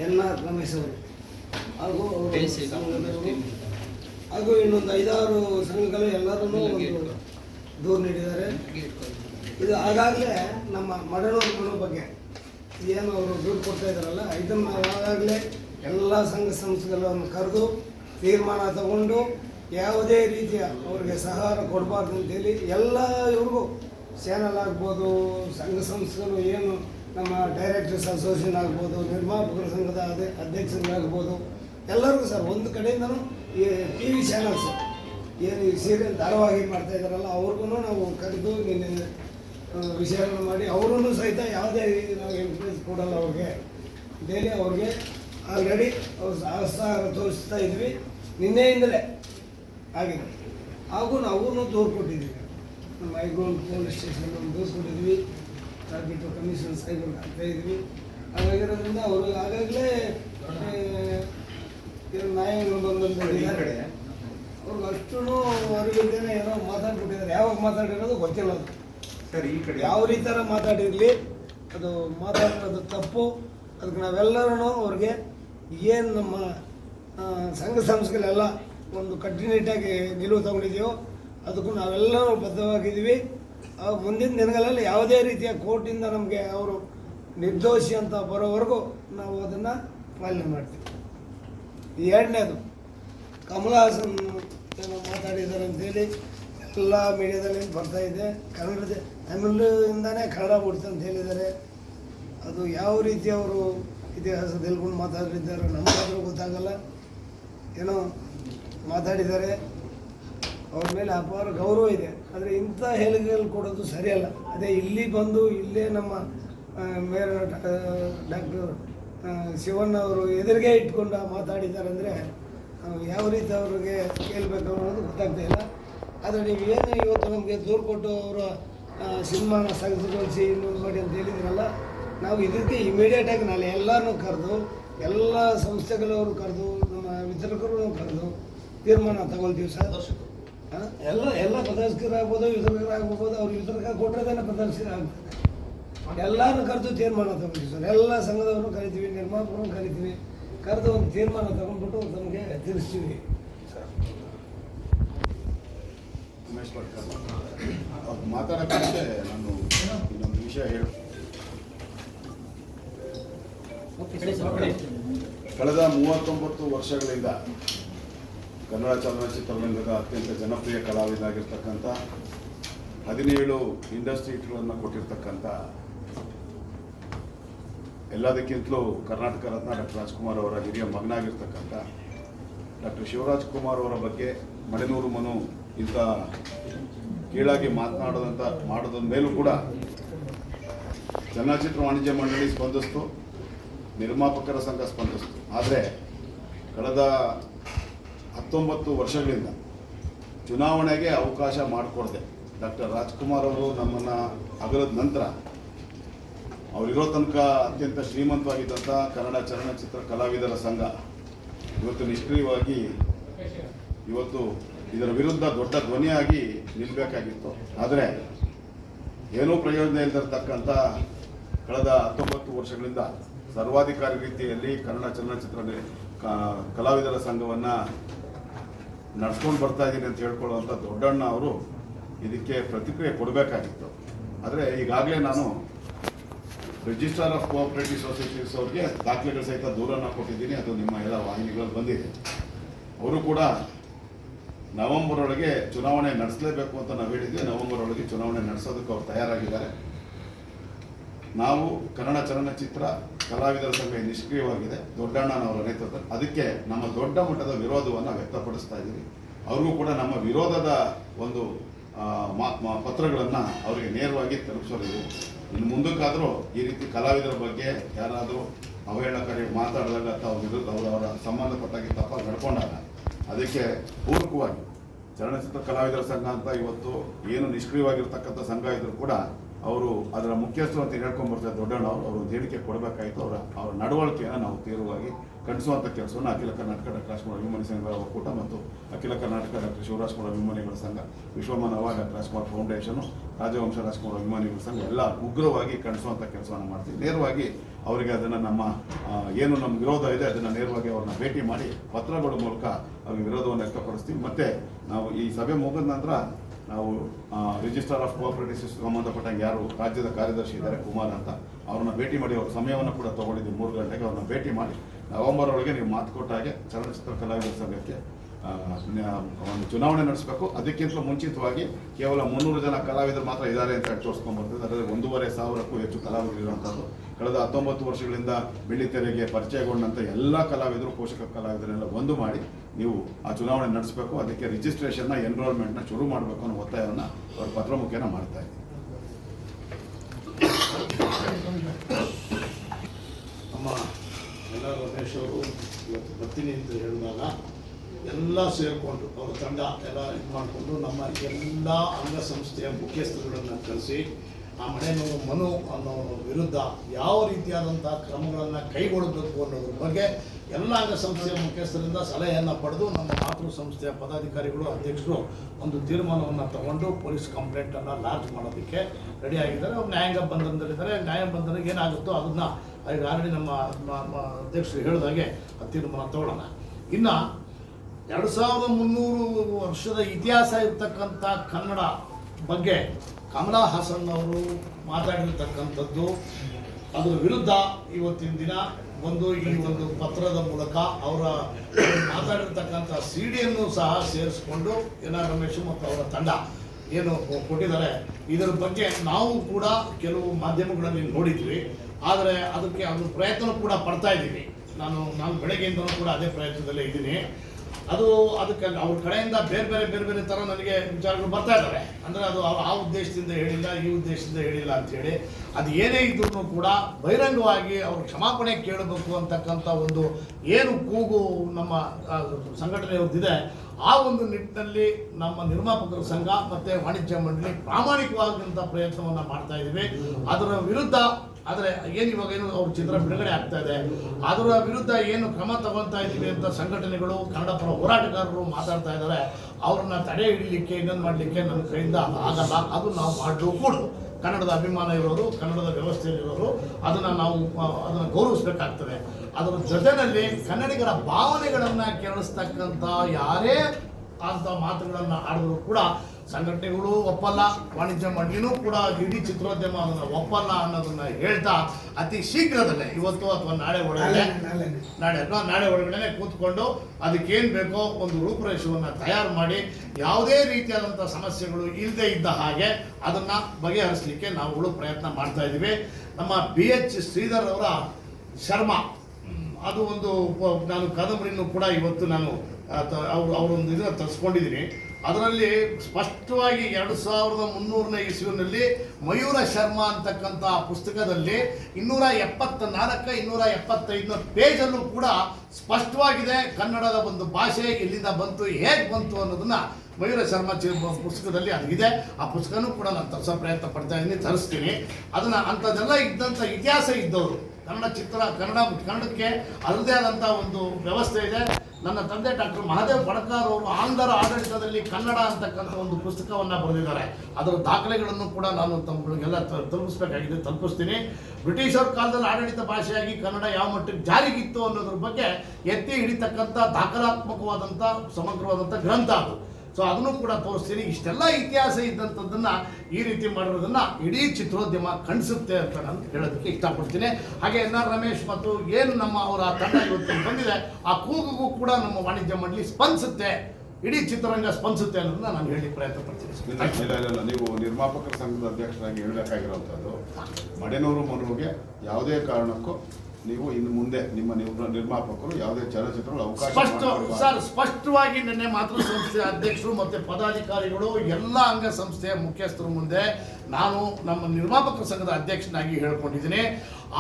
ಎನ್ ಆರ್ ಹಾಗೂ ಹಾಗೂ ಇನ್ನೊಂದು ಐದಾರು ಸಂಘಗಳು ಎಲ್ಲರೂ ದೂರು ನೀಡಿದ್ದಾರೆ. ಇದು ಆಗಾಗಲೇ ನಮ್ಮ ಮನೋ ಬಗ್ಗೆ ಏನು ಅವರು ದೂರು ಕೊಡ್ತಾ ಇದ್ದಾರಲ್ಲ, ಇದನ್ನು ಆಗಾಗಲೇ ಎಲ್ಲ ಸಂಘ ಸಂಸ್ಥೆಗಳನ್ನು ಕರೆದು ತೀರ್ಮಾನ ತಗೊಂಡು ಯಾವುದೇ ರೀತಿಯ ಅವ್ರಿಗೆ ಸಹಕಾರ ಕೊಡಬಾರ್ದು ಅಂತೇಳಿ ಎಲ್ಲ ಇವ್ರಿಗೂ ಚಾನಲ್ ಆಗ್ಬೋದು, ಸಂಘ ಸಂಸ್ಥೆಗಳು ಏನು ನಮ್ಮ ಡೈರೆಕ್ಟರ್ಸ್ ಅಸೋಸಿಯೇಷನ್ ಆಗ್ಬೋದು, ನಿರ್ಮಾಪಕರ ಸಂಘದ ಅದೇ ಅಧ್ಯಕ್ಷರಾಗ್ಬೋದು, ಎಲ್ಲರಿಗೂ ಸರ್, ಒಂದು ಕಡೆಯಿಂದನೂ ಈ ಟಿ ವಿ ಚಾನಲ್ಸ್, ಏನು ಈ ಸೀರಿಯಲ್ ಧಾರಾವಾಹಿ ಮಾಡ್ತಾ ಇದ್ದಾರಲ್ಲ ಅವ್ರಿಗೂ ನಾವು ಕರೆದು ನಿನ್ನೆ ವಿಚಾರಣೆ ಮಾಡಿ ಅವರೂ ಸಹಿತ ಯಾವುದೇ ನಾವು ಇನ್ಫ್ಲೂಯೆನ್ಸ್ ಕೊಡಲ್ಲ ಅವ್ರಿಗೆ. ಡೈಲಿ ಅವ್ರಿಗೆ ಆಲ್ರೆಡಿ ಅವ್ರು ಸಹಸ್ರ ತೋರಿಸ್ತಾ ಇದ್ವಿ, ನಿನ್ನೆಯಿಂದಲೇ ಆಗಿದೆ. ಹಾಗೂ ನಾವು ದೂರು ಕೊಟ್ಟಿದ್ದೀವಿ ನಮ್ಮ ಐಗೋಲ್ ಪೊಲೀಸ್ ಸ್ಟೇಷನ್ ಒಂದು ದೂರು ಕೊಟ್ಟಿದ್ವಿ ಟ್ರಾಫಿಕ್ ಕಮಿಷನ್ ಸೈಬರ್ ಆಗ್ತಾ ಇದ್ವಿ. ಹಾಗಾಗಿರೋದ್ರಿಂದ ಅವರು ಆಗಾಗಲೇ ನ್ಯಾಯಗಳು ಬಂದಂತ ಅವ್ರಿಗೆ ಅಷ್ಟು ಅರಿವಿದ್ದೇನೆ ಏನೋ ಮಾತಾಡ್ಬಿಟ್ಟಿದ್ದಾರೆ. ಯಾವಾಗ ಮಾತಾಡಿರೋದು ಗೊತ್ತಿಲ್ಲ ಅದು ಸರ್ ಈ ಕಡೆ. ಯಾವ ರೀತಿ ಮಾತಾಡಿರಲಿ ಅದು ಮಾತಾಡಿರೋದು ತಪ್ಪು. ಅದಕ್ಕೆ ನಾವೆಲ್ಲರೂ ಅವ್ರಿಗೆ ಏನು ನಮ್ಮ ಸಂಘ ಸಂಘ ಸಂಸ್ಥೆಗಳೆಲ್ಲ ಒಂದು ಕಟ್ಟುನಿಟ್ಟಾಗಿ ನಿಲುವು ತಗೊಂಡಿದ್ದೀವೋ ಅದಕ್ಕೂ ನಾವೆಲ್ಲರೂ ಬದ್ಧವಾಗಿದ್ದೀವಿ. ಮುಂದಿನ ದಿನಗಳಲ್ಲಿ ಯಾವುದೇ ರೀತಿಯ ಕೋರ್ಟಿಂದ ನಮಗೆ ಅವರು ನಿರ್ದೋಷಿ ಅಂತ ಬರೋವರೆಗೂ ನಾವು ಅದನ್ನು ಪಾಲನೆ ಮಾಡ್ತೀವಿ. ಎರಡನೇದು ಕಮಲ ಹಾಸನ್ ಏನೋ ಮಾತಾಡಿದ್ದಾರೆ ಅಂತೇಳಿ ಎಲ್ಲ ಮೀಡಿಯಾದಲ್ಲಿ ಬರ್ತಾ ಇದೆ. ಕನ್ನಡದ ತಮಿಳಿಂದಾನೇ ಕನ್ನಡ ಬಿಡ್ತು ಅಂತ ಹೇಳಿದ್ದಾರೆ. ಅದು ಯಾವ ರೀತಿ ಅವರು ಇತಿಹಾಸ ತಿಳ್ಕೊಂಡು ಮಾತಾಡಿದ್ದಾರೆ ನಮಗಾದರೂ ಗೊತ್ತಾಗಲ್ಲ. ಏನೋ ಮಾತಾಡಿದ್ದಾರೆ. ಅವ್ರ ಮೇಲೆ ಅಪಾರ ಗೌರವ ಇದೆ. ಆದರೆ ಇಂಥ ಹೇಳಿಕೆಗಳು ಕೊಡೋದು ಸರಿಯಲ್ಲ. ಅದೇ ಇಲ್ಲಿ ಬಂದು ಇಲ್ಲೇ ನಮ್ಮ ಮೇರ ಡಾಕ್ಟರ್ ಶಿವಣ್ಣ ಅವರು ಎದುರಿಗೆ ಇಟ್ಕೊಂಡು ಮಾತಾಡಿದ್ದಾರೆ ಅಂದರೆ ಯಾವ ರೀತಿ ಅವ್ರಿಗೆ ಕೇಳಬೇಕು ಅನ್ನೋದು ಗೊತ್ತಾಗ್ತಾ ಇಲ್ಲ. ಆದರೆ ನೀವು ಏನು ಇವತ್ತು ನಮಗೆ ದೂರು ಕೊಟ್ಟು ಅವರ ಸಿನಿಮಾನ ಸ್ಥಗಿತಗೊಳಿಸಿ ಇನ್ನೊಂದು ಮಾಡಿ ಅಂತ ಹೇಳಿದ್ರಲ್ಲ, ನಾವು ಇದಕ್ಕೆ ಇಮಿಡಿಯೇಟಾಗಿ ನಾನು ಎಲ್ಲರನ್ನೂ ಕರೆದು, ಎಲ್ಲ ಸಂಸ್ಥೆಗಳವರು ಕರೆದು, ನಮ್ಮ ವಿತರಕರು ಕರೆದು ತೀರ್ಮಾನ ತಗೊಳ್ತೀವಿ ಸರ್. ಎಲ್ಲ ಎಲ್ಲ ಪ್ರದರ್ಶಕರಾಗ್ಬೋದು ವಿತರಕರಾಗ್ಬೋದು ಅವ್ರು ವಿತರಕ ಕೊಟ್ಟರೆ ಪ್ರದರ್ಶಕ ಆಗ್ತದೆ ಎಲ್ಲರೂ ಕರೆದು ತೀರ್ಮಾನ ತಗೊಂಡು ಸರ್. ಎಲ್ಲ ಸಂಘದವರು ಕರಿತೀವಿ ನಿರ್ಮಾಪಕರು ಕರಿತೀವಿ. ಕರೆದು ಒಂದು ತೀರ್ಮಾನ ತಗೊಂಡ್ಬಿಟ್ಟು ನಮಗೆ ತಿಳಿಸ್ತೀವಿ ಸರ್. ಭಟ್ಕರ್ ಅವ್ರು ಮಾತಾಡೋಕ್ಕಂತೆ ನಾನು ಇನ್ನೊಂದು ವಿಷಯ ಹೇಳಿ ಕಳೆದ ಮೂವತ್ತೊಂಬತ್ತು ವರ್ಷಗಳಿಂದ ಕನ್ನಡ ಚಲನಚಿತ್ರರಂಗದ ಅತ್ಯಂತ ಜನಪ್ರಿಯ ಕಲಾವಿದಾಗಿರ್ತಕ್ಕಂಥ ಹದಿನೇಳು ಇಂಡಸ್ಟ್ರಿಗಳನ್ನು ಕೊಟ್ಟಿರ್ತಕ್ಕಂಥ ಎಲ್ಲದಕ್ಕಿಂತಲೂ ಕರ್ನಾಟಕ ರತ್ನ ಡಾಕ್ಟರ್ ರಾಜ್ಕುಮಾರ್ ಅವರ ಹಿರಿಯ ಮಗನಾಗಿರ್ತಕ್ಕಂಥ ಡಾಕ್ಟರ್ ಶಿವರಾಜ್ ಕುಮಾರ್ ಅವರ ಬಗ್ಗೆ ಮಡೆನೂರು ಮನು ಇಂಥ ಕೀಳಾಗಿ ಮಾತನಾಡೋದಂತ ಮಾಡೋದ್ರ ಮೇಲೂ ಕೂಡ ಚಲನಚಿತ್ರ ವಾಣಿಜ್ಯ ಮಂಡಳಿ ಸ್ಪಂದಿಸ್ತು, ನಿರ್ಮಾಪಕರ ಸಂಘ ಸ್ಪಂದಿಸ್ತು. ಆದರೆ ಕಳೆದ ಹತ್ತೊಂಬತ್ತು ವರ್ಷಗಳಿಂದ ಚುನಾವಣೆಗೆ ಅವಕಾಶ ಮಾಡಿಕೊಡ್ದೆ. ಡಾಕ್ಟರ್ ರಾಜ್ಕುಮಾರ್ ಅವರು ನಮ್ಮನ್ನು ಅಗಲದ ನಂತರ ಅವರಿರೋ ತನಕ ಅತ್ಯಂತ ಶ್ರೀಮಂತವಾಗಿದ್ದಂಥ ಕನ್ನಡ ಚಲನಚಿತ್ರ ಕಲಾವಿದರ ಸಂಘ ಇವತ್ತು ನಿಷ್ಕ್ರಿಯವಾಗಿ ಇವತ್ತು ಇದರ ವಿರುದ್ಧ ದೊಡ್ಡ ಧ್ವನಿಯಾಗಿ ನಿಲ್ಲಬೇಕಾಗಿತ್ತು ಆದರೆ ಏನೂ ಪ್ರಯೋಜನ ಇಲ್ಲದಿರ್ತಕ್ಕಂಥ ಕಳೆದ ಹತ್ತೊಂಬತ್ತು ವರ್ಷಗಳಿಂದ ಸರ್ವಾಧಿಕಾರಿ ರೀತಿಯಲ್ಲಿ ಕನ್ನಡ ಚಲನಚಿತ್ರ ಕಲಾವಿದರ ಸಂಘವನ್ನು ನಡ್ಸ್ಕೊಂಡು ಬರ್ತಾ ಇದ್ದೀನಿ ಅಂತ ಹೇಳ್ಕೊಳ್ಳುವಂಥ ದೊಡ್ಡಣ್ಣ ಅವರು ಇದಕ್ಕೆ ಪ್ರತಿಕ್ರಿಯೆ ಕೊಡಬೇಕಾಗಿತ್ತು. ಆದರೆ ಈಗಾಗಲೇ ನಾನು ರಿಜಿಸ್ಟ್ರಾರ್ ಆಫ್ ಕೋಆಪರೇಟಿವ್ ಸೊಸೈಟೀಸ್ ಅವ್ರಿಗೆ ದಾಖಲೆಗಳ ಸಹಿತ ದೂರನ್ನು ಕೊಟ್ಟಿದ್ದೀನಿ. ಅದು ನಿಮ್ಮ ಎಲ್ಲ ವಾಹಿನಿಗಳಲ್ಲಿ ಬಂದಿದೆ. ಅವರು ಕೂಡ ನವೆಂಬರ್ ಒಳಗೆ ಚುನಾವಣೆ ನಡೆಸಲೇಬೇಕು ಅಂತ ನಾವು ಹೇಳಿದ್ವಿ. ನವೆಂಬರ್ ಒಳಗೆ ಚುನಾವಣೆ ನಡೆಸೋದಕ್ಕೆ ಅವ್ರು ತಯಾರಾಗಿದ್ದಾರೆ. ನಾವು ಕನ್ನಡ ಚಲನಚಿತ್ರ ಕಲಾವಿದರ ಸಂಘ ನಿಷ್ಕ್ರಿಯವಾಗಿದೆ. ದೊಡ್ಡಣ್ಣನವರ ನೇತೃತ್ವ ಅದಕ್ಕೆ ನಮ್ಮ ದೊಡ್ಡ ಮಟ್ಟದ ವಿರೋಧವನ್ನು ವ್ಯಕ್ತಪಡಿಸ್ತಾ ಇದ್ದೀವಿ. ಅವ್ರಿಗೂ ಕೂಡ ನಮ್ಮ ವಿರೋಧದ ಒಂದು ಪತ್ರಗಳನ್ನು ಅವರಿಗೆ ನೇರವಾಗಿ ತಲುಪಿಸೋದು ಇನ್ನು ಮುಂದಕ್ಕಾದರೂ ಈ ರೀತಿ ಕಲಾವಿದರ ಬಗ್ಗೆ ಯಾರಾದರೂ ಅವಹೇಳನಕಾರಿ ಮಾತಾಡಿದಾಗ ಅಥವಾ ವಿರುದ್ಧ ಅವರ ಸಂಬಂಧಪಟ್ಟಾಗಿ ತಪ್ಪಾಗಿ ನಡ್ಕೊಂಡಾಗ ಅದಕ್ಕೆ ಪೂರ್ವಕವಾಗಿ ಚಲನಚಿತ್ರ ಕಲಾವಿದರ ಸಂಘ ಅಂತ ಇವತ್ತು ಏನು ನಿಷ್ಕ್ರಿಯವಾಗಿರ್ತಕ್ಕಂಥ ಸಂಘ ಇದ್ರು ಕೂಡ ಅವರು ಅದರ ಮುಖ್ಯಸ್ಥರು ಅಂತ ಹೇಳ್ಕೊಂಡ್ ದೊಡ್ಡಣ್ಣ ಅವರು ಅವರು ಹೇಳಿಕೆ ಕೊಡಬೇಕಾಯಿತು, ಅವರ ಅವರ ನಡವಳಿಕೆಯನ್ನು ನಾವು ತೀವ್ರವಾಗಿ ಖಂಡಿಸುವಂಥ ಕೆಲಸವನ್ನು ಅಖಿಲ ಕರ್ನಾಟಕ ಡಾಕ್ಟರ್ ರಾಜ್ಕುಮಾರ್ ಅಭಿಮಾನಿ ಸಂಘ ಒಕ್ಕೂಟ ಮತ್ತು ಅಖಿಲ ಕರ್ನಾಟಕ ಡಾಕ್ಟರ್ ಶಿವರಾಜ್ಕುಮಾರ್ ಅಭಿಮಾನಿಗಳ ಸಂಘ ವಿಶ್ವಮಾನವ ಡಾಕ್ಟರ್ ರಾಜ್ಕುಮಾರ್ ಫೌಂಡೇಶನು, ರಾಜವಂಶ ರಾಜ್ಕುಮಾರ್ ಅಭಿಮಾನಿಗಳ ಸಂಘ, ಎಲ್ಲ ಉಗ್ರವಾಗಿ ಖಂಡಿಸುವಂಥ ಕೆಲಸವನ್ನು ಮಾಡ್ತೀವಿ. ನೇರವಾಗಿ ಅವರಿಗೆ ಅದನ್ನು ನಮ್ಮ ಏನು ನಮ್ಮ ವಿರೋಧ ಇದೆ, ಅದನ್ನು ನೇರವಾಗಿ ಅವ್ರನ್ನ ಭೇಟಿ ಮಾಡಿ ಪತ್ರಗಳ ಮೂಲಕ ಅವ್ರಿಗೆ ವಿರೋಧವನ್ನು ವ್ಯಕ್ತಪಡಿಸ್ತೀವಿ. ಮತ್ತು ನಾವು ಈ ಸಭೆ ಮುಗಿದ ನಂತರ ನಾವು ರಿಜಿಸ್ಟರ್ ಆಫ್ ಕೋಆಪರೇಟಿವ್ಸ್ ಸಂಬಂಧಪಟ್ಟಂಗೆ ಯಾರು ರಾಜ್ಯದ ಕಾರ್ಯದರ್ಶಿ ಇದ್ದಾರೆ, ಕುಮಾರ್ ಅಂತ, ಅವ್ರನ್ನ ಭೇಟಿ ಮಾಡಿ, ಅವ್ರ ಸಮಯವನ್ನು ಕೂಡ ತಗೊಂಡಿದ್ದೀವಿ, ಮೂರು ಗಂಟೆಗೆ ಅವ್ರನ್ನ ಭೇಟಿ ಮಾಡಿ, ನವೆಂಬರ್ ಒಳಗೆ ನೀವು ಮಾತು ಕೊಟ್ಟಾಗೆ ಚಲನಚಿತ್ರ ಕಲಾವಿದರ ಸಂಘಕ್ಕೆ ಚುನಾವಣೆ ನಡೆಸಬೇಕು. ಅದಕ್ಕಿಂತ ಮುಂಚಿತವಾಗಿ ಕೇವಲ ಮುನ್ನೂರು ಜನ ಕಲಾವಿದರು ಮಾತ್ರ ಇದ್ದಾರೆ ಅಂತ ಹೇಳಿ ತೋರಿಸ್ಕೊಂಡ್ ಬರ್ತಿದೆ ಅದರಲ್ಲಿ ಒಂದೂವರೆ ಸಾವಿರಕ್ಕೂ ಹೆಚ್ಚು ಕಲಾವಿದರು ಇರುವಂಥದ್ದು ಕಳೆದ ಹತ್ತೊಂಬತ್ತು ವರ್ಷಗಳಿಂದ ಬೆಳ್ಳಿತೆರೆಗೆ ಪರಿಚಯಗೊಂಡಂಥ ಎಲ್ಲ ಕಲಾವಿದರು, ಪೋಷಕ ಕಲಾವಿದರೆಲ್ಲ ಒಂದು ಮಾಡಿ ನೀವು ಆ ಚುನಾವಣೆ ನಡೆಸಬೇಕು. ಅದಕ್ಕೆ ರಿಜಿಸ್ಟ್ರೇಷನ್ನ ಎನ್ರೋಲ್ಮೆಂಟ್ನ ಶುರು ಮಾಡಬೇಕು ಅನ್ನೋ ಒತ್ತಾಯವನ್ನು ಅವರು ಪತ್ರ ಮುಖೇನ ಮಾಡ್ತಾ ಇದ್ದೀವಿ ನಮ್ಮ ಎಲ್ಲ ರಮೇಶ್ ಅವರು ಇವತ್ತು ಬರ್ತೀನಿ ಅಂತ ಹೇಳಿದಾಗ ಎಲ್ಲ ಸೇರಿಕೊಂಡು ಅವರ ತಂಡ ಎಲ್ಲ ಇದು ಮಾಡಿಕೊಂಡು ನಮ್ಮ ಎಲ್ಲ ಅಂಗಸಂಸ್ಥೆಯ ಮುಖ್ಯಸ್ಥರುಗಳನ್ನು ಕರೆಸಿ, ಆ ಮನೆಯವರು ಮನು ಅನ್ನೋ ವಿರುದ್ಧ ಯಾವ ರೀತಿಯಾದಂಥ ಕ್ರಮಗಳನ್ನು ಕೈಗೊಳ್ಳಬೇಕು ಅನ್ನೋದ್ರ ಬಗ್ಗೆ ಎಲ್ಲ ಅಂಗಸಂಸ್ಥೆಯ ಮುಖ್ಯಸ್ಥರಿಂದ ಸಲಹೆಯನ್ನು ಪಡೆದು ನಮ್ಮ ಮಾತೃ ಸಂಸ್ಥೆಯ ಪದಾಧಿಕಾರಿಗಳು, ಅಧ್ಯಕ್ಷರು ಒಂದು ತೀರ್ಮಾನವನ್ನು ತಗೊಂಡು ಪೊಲೀಸ್ ಕಂಪ್ಲೇಂಟನ್ನು ಲಾಂಚ್ ಮಾಡೋದಕ್ಕೆ ರೆಡಿಯಾಗಿದ್ದಾರೆ ಅವ್ರು ನ್ಯಾಯಾಂಗ ಬಂಧನದಲ್ಲಿದ್ದಾರೆ. ನ್ಯಾಯ ಬಂಧನಕ್ಕೆ ಏನಾಗುತ್ತೋ ಅದನ್ನು ಈಗ ಆಲ್ರೆಡಿ ನಮ್ಮ ಅಧ್ಯಕ್ಷರು ಹೇಳಿದಾಗೆ ಆ ತೀರ್ಮಾನ ತಗೊಳ್ಳೋಣ. ಇನ್ನು ಎರಡು ಸಾವಿರದ ಮುನ್ನೂರು ವರ್ಷದ ಇತಿಹಾಸ ಇರ್ತಕ್ಕಂಥ ಕನ್ನಡ ಬಗ್ಗೆ ಕಮಲಾ ಹಾಸನ್ ಅವರು ಮಾತಾಡಿರ್ತಕ್ಕಂಥದ್ದು. ಅದರ ವಿರುದ್ಧ ಇವತ್ತಿನ ದಿನ ಒಂದು ಈ ಒಂದು ಪತ್ರದ ಮೂಲಕ ಅವರ ಮಾತಾಡಿರ್ತಕ್ಕಂಥ ಸಿ ಡಿಯನ್ನು ಸಹ ಸೇರಿಸ್ಕೊಂಡು ಎನ್ ಆರ್ ರಮೇಶ್ ಮತ್ತು ಅವರ ತಂಡ ಏನು ಕೊಟ್ಟಿದ್ದಾರೆ. ಇದರ ಬಗ್ಗೆ ನಾವು ಕೂಡ ಕೆಲವು ಮಾಧ್ಯಮಗಳಲ್ಲಿ ನೋಡಿದ್ವಿ. ಆದರೆ ಅದಕ್ಕೆ ಅದ್ರ ಪ್ರಯತ್ನ ಕೂಡ ಪಡ್ತಾ ಇದ್ದೀವಿ. ನಾನು ನಾನು ಬೆಳಗ್ಗೆಯಿಂದಲೂ ಕೂಡ ಅದೇ ಪ್ರಯತ್ನದಲ್ಲೇ ಇದ್ದೀನಿ. ಅದು ಅದಕ್ಕೆ ಅವ್ರ ಕಡೆಯಿಂದ ಬೇರೆ ಬೇರೆ ಬೇರೆ ಬೇರೆ ಥರ ನನಗೆ ವಿಚಾರಗಳು ಬರ್ತಾ ಇದ್ದಾರೆ ಅಂದರೆ ಅದು ಆ- ಉದ್ದೇಶದಿಂದ ಹೇಳಿಲ್ಲ, ಈ ಉದ್ದೇಶದಿಂದ ಹೇಳಿಲ್ಲ ಅಂತೇಳಿ ಅದು ಏನೇ ಇದ್ರೂ ಕೂಡ ಬಹಿರಂಗವಾಗಿ ಅವರು ಕ್ಷಮಾಪಣೆ ಕೇಳಬೇಕು ಅಂತಕ್ಕಂಥ ಒಂದು ಏನು ಕೂಗು ನಮ್ಮ ಸಂಘಟನೆ ಸಂಘಟನೆಯವ್ರದ್ದಿದೆ, ಆ ಒಂದು ನಿಟ್ಟಿನಲ್ಲಿ ನಮ್ಮ ನಿರ್ಮಾಪಕರ ಸಂಘ ಮತ್ತು ವಾಣಿಜ್ಯ ಮಂಡಳಿ ಪ್ರಾಮಾಣಿಕವಾದಂಥ ಪ್ರಯತ್ನವನ್ನು ಮಾಡ್ತಾ ಇದ್ದೀವಿ. ಅದರ ವಿರುದ್ಧ ಆದರೆ ಏನು ಇವಾಗ ಏನು ಅವ್ರ ಚಿತ್ರ ಬಿಡುಗಡೆ ಆಗ್ತಾ ಇದೆ? ಅದರ ವಿರುದ್ಧ ಏನು ಕ್ರಮ ತಗೊಳ್ತಾ ಇದ್ದೀವಿ ಅಂತ ಸಂಘಟನೆಗಳು ಕನ್ನಡ ಪರ ಹೋರಾಟಗಾರರು ಮಾತಾಡ್ತಾ ಇದ್ದಾರೆ. ಅವ್ರನ್ನ ತಡೆ ಹಿಡಿಲಿಕ್ಕೆ, ಇನ್ನೊಂದು ಮಾಡಲಿಕ್ಕೆ ನನ್ನ ಕೈಯಿಂದ ಆಗಲ್ಲ. ಅದು ನಾವು ಮಾಡಲು ಕೂಡ ಕನ್ನಡದ ಅಭಿಮಾನ ಇರೋರು, ಕನ್ನಡದ ವ್ಯವಸ್ಥೆಯಲ್ಲಿರೋರು ಅದನ್ನು ನಾವು ಅದನ್ನು ಗೌರವಿಸಬೇಕಾಗ್ತದೆ. ಅದರ ಜೊತೆಯಲ್ಲಿ ಕನ್ನಡಿಗರ ಭಾವನೆಗಳನ್ನು ಕೆರಳಿಸ್ತಕ್ಕಂಥ ಯಾರೇ ಅಂತ ಮಾತುಗಳನ್ನು ಆಡಿದ್ರು ಕೂಡ ಸಂಘಟನೆಗಳು ಒಪ್ಪಲ್ಲ ವಾಣಿಜ್ಯ ಮಂಡಳಿನೂ ಕೂಡ ಇಡೀ ಚಿತ್ರೋದ್ಯಮ ಅದನ್ನು ಒಪ್ಪಲ್ಲ ಅನ್ನೋದನ್ನ ಹೇಳ್ತಾ ಅತಿ ಶೀಘ್ರದಲ್ಲೇ ಇವತ್ತು ಅಥವಾ ನಾಳೆ ಒಳಗಡೆ ನಾಳೆ ನಾಳೆ. ಅಥವಾ ನಾಳೆ ಒಳಗಡೆ ಕೂತ್ಕೊಂಡು ಅದಕ್ಕೇನು ಬೇಕೋ ಒಂದು ರೂಪುರೇಷವನ್ನು ತಯಾರು ಮಾಡಿ ಯಾವುದೇ ರೀತಿಯಾದಂಥ ಸಮಸ್ಯೆಗಳು ಇಲ್ಲದೆ ಇದ್ದ ಹಾಗೆ ಅದನ್ನು ಬಗೆಹರಿಸಲಿಕ್ಕೆ ನಾವುಗಳು ಪ್ರಯತ್ನ ಮಾಡ್ತಾ ಇದ್ದೀವಿ. ನಮ್ಮ ಬಿ ಎಚ್ ಶ್ರೀಧರ್ ಅವರ ಶರ್ಮಾ ಅದು ಒಂದು ನಾನು ಕಾದಂಬರಿನೂ ಕೂಡ ಇವತ್ತು ನಾನು ಅವರೊಂದು ಇದನ್ನ ತರಿಸ್ಕೊಂಡಿದ್ದೀನಿ. ಅದರಲ್ಲಿ ಸ್ಪಷ್ಟವಾಗಿ ಎರಡು ಸಾವಿರದ ಮುನ್ನೂರನೇ ಇಸ್ವಿನಲ್ಲಿ ಮಯೂರ ಶರ್ಮಾ ಅಂತಕ್ಕಂಥ ಪುಸ್ತಕದಲ್ಲಿ ಇನ್ನೂರ ಎಪ್ಪತ್ತ ನಾಲ್ಕ, ಇನ್ನೂರ ಎಪ್ಪತ್ತೈದನ ಪೇಜಲ್ಲೂ ಕೂಡ ಸ್ಪಷ್ಟವಾಗಿದೆ ಕನ್ನಡದ ಒಂದು ಭಾಷೆ ಎಲ್ಲಿಂದ ಬಂತು, ಹೇಗೆ ಬಂತು ಅನ್ನೋದನ್ನು ಮಯೂರ ಶರ್ಮಾ ಚಿ ಪುಸ್ತಕದಲ್ಲಿ ಅದಿದೆ ಆ ಪುಸ್ತಕನೂ ಕೂಡ ನಾನು ತರಿಸೋ ಪ್ರಯತ್ನ ಪಡ್ತಾ ಇದ್ದೀನಿ, ತರಿಸ್ತೀನಿ. ಅದನ್ನು ಅಂಥದ್ದೆಲ್ಲ ಇದ್ದಂಥ ಇತಿಹಾಸ ಇದ್ದವರು, ಕನ್ನಡ ಚಿತ್ರ, ಕನ್ನಡ, ಕನ್ನಡಕ್ಕೆ ಅದರದೇ ಆದಂಥ ಒಂದು ವ್ಯವಸ್ಥೆ ಇದೆ. ನನ್ನ ತಂದೆ ಡಾಕ್ಟರ್ ಮಹಾದೇವ್ ಬಡಕಾರ್ ಅವರು ಆಂಧ್ರ ಆಡಳಿತದಲ್ಲಿ ಕನ್ನಡ ಅಂತಕ್ಕಂಥ ಒಂದು ಪುಸ್ತಕವನ್ನು ಬರೆದಿದ್ದಾರೆ. ಅದರ ದಾಖಲೆಗಳನ್ನು ಕೂಡ ನಾನು ತಮ್ಮಗಳಿಗೆಲ್ಲ ತಲುಪಿಸ್ಬೇಕಾಗಿದೆ, ತಲುಪಿಸ್ತೀನಿ. ಬ್ರಿಟಿಷರ ಕಾಲದಲ್ಲಿ ಆಡಳಿತ ಭಾಷೆಯಾಗಿ ಕನ್ನಡ ಯಾವ ಮಟ್ಟಕ್ಕೆ ಜಾರಿಗಿತ್ತು ಅನ್ನೋದ್ರ ಬಗ್ಗೆ ಎತ್ತಿ ಹಿಡಿತಕ್ಕಂಥ ದಾಖಲಾತ್ಮಕವಾದಂಥ, ಸಮಗ್ರವಾದಂಥ ಗ್ರಂಥ ಅದು. ಸೊ ಅದನ್ನು ಕೂಡ ತೋರಿಸ್ತೀನಿ. ಇಷ್ಟೆಲ್ಲ ಇತಿಹಾಸ ಇದ್ದಂಥದ್ದನ್ನು ಈ ರೀತಿ ಮಾಡಿರೋದನ್ನು ಇಡೀ ಚಿತ್ರೋದ್ಯಮ ಕಣಿಸುತ್ತೆ ಅಂತ ನಾನು ಹೇಳೋದಕ್ಕೆ ಇಷ್ಟಪಡ್ತೀನಿ. ಹಾಗೆ ಎನ್ ಆರ್ ರಮೇಶ್ ಮತ್ತು ಏನು ನಮ್ಮ ಅವರ ತಂಡ ಇವತ್ತು ಬಂದಿದೆ, ಆ ಕೂಗುಗೂ ಕೂಡ ನಮ್ಮ ವಾಣಿಜ್ಯ ಮಂಡಳಿ ಸ್ಪಂದಿಸುತ್ತೆ. ಇಡೀ ಚಿತ್ರರಂಗ ಸ್ಪಂದಿಸುತ್ತೆ ಅನ್ನೋದನ್ನ ನಾನು ಹೇಳಿ ಪ್ರಯತ್ನ ಪಡ್ತೀನಿ. ನೀವು ನಿರ್ಮಾಪಕರ ಸಂಘದ ಅಧ್ಯಕ್ಷರಾಗಿ ಹೇಳಬೇಕಾಗಿರುವಂಥದ್ದು ಮಡೆನೂರು ಮನುವಿಗೆ ಯಾವುದೇ ಕಾರಣಕ್ಕೂ ನೀವು ಇನ್ನು ಮುಂದೆ ನಿಮ್ಮ ನಿರ್- ನಿರ್ಮಾಪಕರು ಯಾವುದೇ ಚಲನಚಿತ್ರಗಳು ಅವಕಾಶ ಸ್ಪಷ್ಟ ಸರ್ ಸ್ಪಷ್ಟವಾಗಿ ನಿನ್ನೆ ಮಾತೃ ಸಂಸ್ಥೆ ಅಧ್ಯಕ್ಷರು ಮತ್ತೆ ಪದಾಧಿಕಾರಿಗಳು ಎಲ್ಲ ಅಂಗ ಸಂಸ್ಥೆಯ ಮುಖ್ಯಸ್ಥರ ಮುಂದೆ ನಾನು ನಮ್ಮ ನಿರ್ಮಾಪಕರ ಸಂಘದ ಅಧ್ಯಕ್ಷನಾಗಿ ಹೇಳ್ಕೊಂಡಿದ್ದೀನಿ.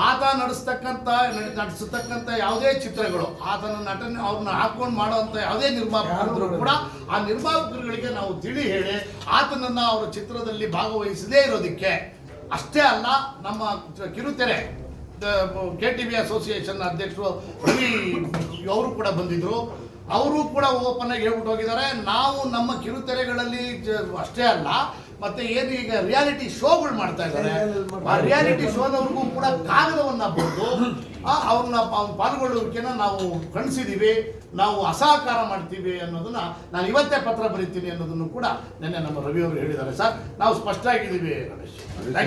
ಆತ ನಡೆಸ್ತಕ್ಕಂಥ ನಡೆ- ನಡೆಸತಕ್ಕಂಥ ಯಾವುದೇ ಚಿತ್ರಗಳು ಆತನ ನಟನೆ ಅವ್ರನ್ನ ಹಾಕೊಂಡು ಮಾಡುವಂಥ ಯಾವುದೇ ನಿರ್ಮಾಪಕರು ಕೂಡ ಆ ನಿರ್ಮಾಪಕರುಗಳಿಗೆ ನಾವು ತಿಳಿ ಹೇಳಿ ಆತನನ್ನು ಅವರ ಚಿತ್ರದಲ್ಲಿ ಭಾಗವಹಿಸದೇ ಇರೋದಕ್ಕೆ. ಅಷ್ಟೇ ಅಲ್ಲ ನಮ್ಮ ಕಿರುತೆರೆ. ಕೆ ಟಿ ಬಿ ಅಸೋಸಿಯೇಷನ್ ಅಧ್ಯಕ್ಷರು ರವಿ ಅವರು ಕೂಡ ಬಂದಿದ್ರು. ಅವರು ಕೂಡ ಓಪನ್ ಆಗಿ ಹೇಳ್ಬಿಟ್ಟು ಹೋಗಿದ್ದಾರೆ. ನಾವು ನಮ್ಮ ಕಿರುತೆರೆಗಳಲ್ಲಿ ಅಷ್ಟೇ ಅಲ್ಲ, ಮತ್ತೆ ಏನು ಈಗ ರಿಯಾಲಿಟಿ ಶೋಗಳು ಮಾಡ್ತಾ ಇದ್ದಾರೆ. ಆ ರಿಯಾಲಿಟಿ ಶೋದವ್ರಿಗೂ ಕೂಡ ಕಾಗದವನ್ನ ಬಂದು ಅವ್ರನ್ನ ಪಾಲ್ಗೊಳ್ಳುವಿಕೆನ ನಾವು ಕಣಿಸಿದೀವಿ ನಾವು ಅಸಹಕಾರ ಮಾಡ್ತೀವಿ ಅನ್ನೋದನ್ನ ನಾನು ಇವತ್ತೇ ಪತ್ರ ಬರೀತೀನಿ ಅನ್ನೋದನ್ನು ಕೂಡ ನಿನ್ನೆ ನಮ್ಮ ರವಿ ಅವರು ಹೇಳಿದ್ದಾರೆ. ಸರ್, ನಾವು ಸ್ಪಷ್ಟ ಆಗಿದ್ದೀವಿ ರಮೇಶ್.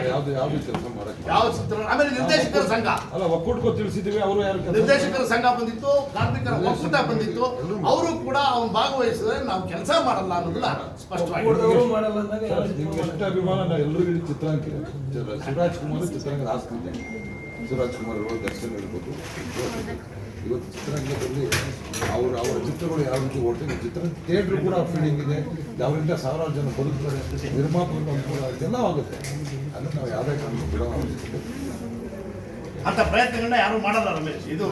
ಯಾವ್ದು ಯಾವ್ದು ಕೆಲಸ ಮಾಡಕ್ಕೆ? ಯಾವ ಚಿತ್ರ ಆಮೇಲೆ ನಿರ್ದೇಶಕರ ಸಂಘ. ಅಲ್ಲ ಒಕ್ಕೂಟಕ್ಕೂ ತಿಳಿಸಿದ್ದೀವಿ ಅವರು ಯಾರು ಕೆಲಸ ನಿರ್ದೇಶಕರ ಸಂಘ ಬಂದಿತ್ತು ಕಾರ್ಮಿಕರ ಒಕ್ಕೂಟ ಬಂದಿತ್ತು. ಅವರು ಕೂಡ ಅವ್ನು ಭಾಗವಹಿಸಿದ್ರೆ ನಾವು ಕೆಲಸ ಮಾಡಲ್ಲ ಅನ್ನೋದನ್ನ ಸ್ಪಷ್ಟವಾಗಿ ಕೂಡದವರು ಮಾಡಲ್ಲ ಅಂದಾಗ ಯಾವ ನಿಮ್ಗೆ ಎಷ್ಟು ಅಭಿಮಾನ ಚಿತ್ರಾಂಕಿ ಚಿತ್ರಾಂಕ ಶಿವರಾಜ್ ಕುಮಾರ್ ಚಿತ್ರಾಂಗದ ಆಸ್ತಿ ಶಿವರಾಜ್ ಕುಮಾರ್ ಅವರು ದರ್ಶನ ಇರ್ಬೋದು ಇವತ್ತು ಚಿತ್ರರಂಗದಲ್ಲಿ ಅವರು ಅವರ ಚಿತ್ರಗಳು ಯಾವ ರೀತಿ ಓಡ್ತೀವಿ ಚಿತ್ರ ಥಿಯೇಟ್ರ್ ಕೂಡ ಫೀಲಿಂಗ್ ಇದೆ. ಅವರಿಂದ ಸಾವಿರಾರು ಜನ ಬದುಕ್ತಾರೆ ನಿರ್ಮಾಪಕರು ಅನುಕೂಲ ಇದೆಲ್ಲ ಎಲ್ಲ ಆಗುತ್ತೆ. ಅದನ್ನು ನಾವು ಯಾವುದೇ ಕಾರಣಕ್ಕೂ ಬಿಡೋ. ಅಂತ ಪ್ರಯತ್ನಗಳನ್ನ ಯಾರು ಮಾಡಲ್ಲ ರಮೇಶ್. ಇದು.